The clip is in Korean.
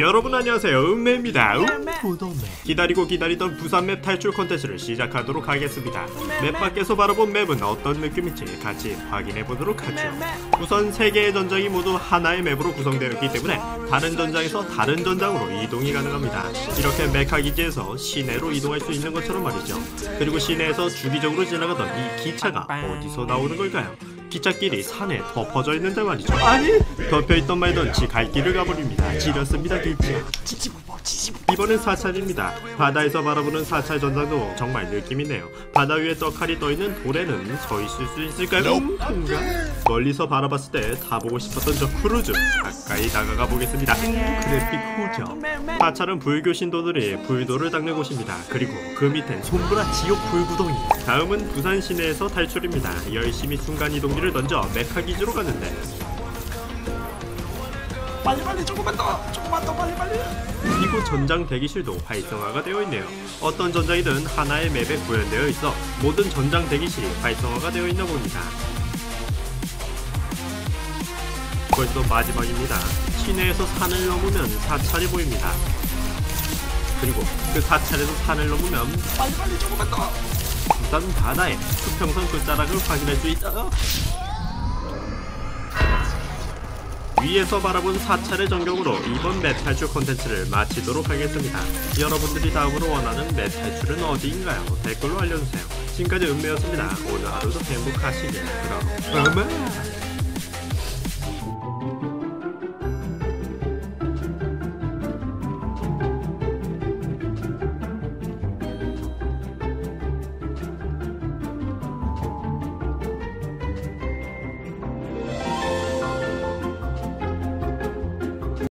여러분 안녕하세요. 은매입니다. 우도매. 기다리고 기다리던 부산맵 탈출 콘텐츠를 시작하도록 하겠습니다. 맵 밖에서 바라본 맵은 어떤 느낌일지 같이 확인해보도록 하죠. 우선 세 개의 전장이 모두 하나의 맵으로 구성되어 있기 때문에 다른 전장에서 다른 전장으로 이동이 가능합니다. 이렇게 메카 기지에서 시내로 이동할 수 있는 것처럼 말이죠. 그리고 시내에서 주기적으로 지나가던 이 기차가 어디서 나오는 걸까요? 기찻길이 산에 덮어져 있는데 말이죠. 아니 덮여있던 말던 지 갈 길을 가버립니다. 지렸습니다 기차 이번엔 사찰입니다. 바다에서 바라보는 사찰 전장도 정말 느낌이네요. 바다 위에 떡하니 떠있는 돌에는 서 있을 수 있을까요? 음, 통과 멀리서 바라봤을 때 타보고 싶었던 저 크루즈 가까이 다가가 보겠습니다. 그래픽 후죠 사찰은 불교 신도들이 불도를 닦는 곳입니다. 그리고 그 밑엔 손브라 지옥 불구덩이. 다음은 부산 시내에서 탈출입니다. 열심히 순간이동기를 던져 메카 기지로 가는데 빨리 빨리 조금만 더 조금만 더 빨리 빨리 이곳 전장 대기실도 활성화가 되어 있네요. 어떤 전장이든 하나의 맵에 구현되어 있어 모든 전장 대기실이 활성화가 되어 있나 봅니다. 벌써 마지막입니다. 시내에서 산을 넘으면 사찰이 보입니다. 그리고 그 사찰에서 산을 넘으면 빨리 빨리 조금만 더 부산 바다에 수평선 끝자락을 확인할 수 있다. 위에서 바라본 사찰의 전경으로 이번 메탈출 콘텐츠를 마치도록 하겠습니다. 여러분들이 다음으로 원하는 메탈출은 어디인가요? 댓글로 알려주세요. 지금까지 은매였습니다. 오늘 하루도 행복하시길 그럼. 어머.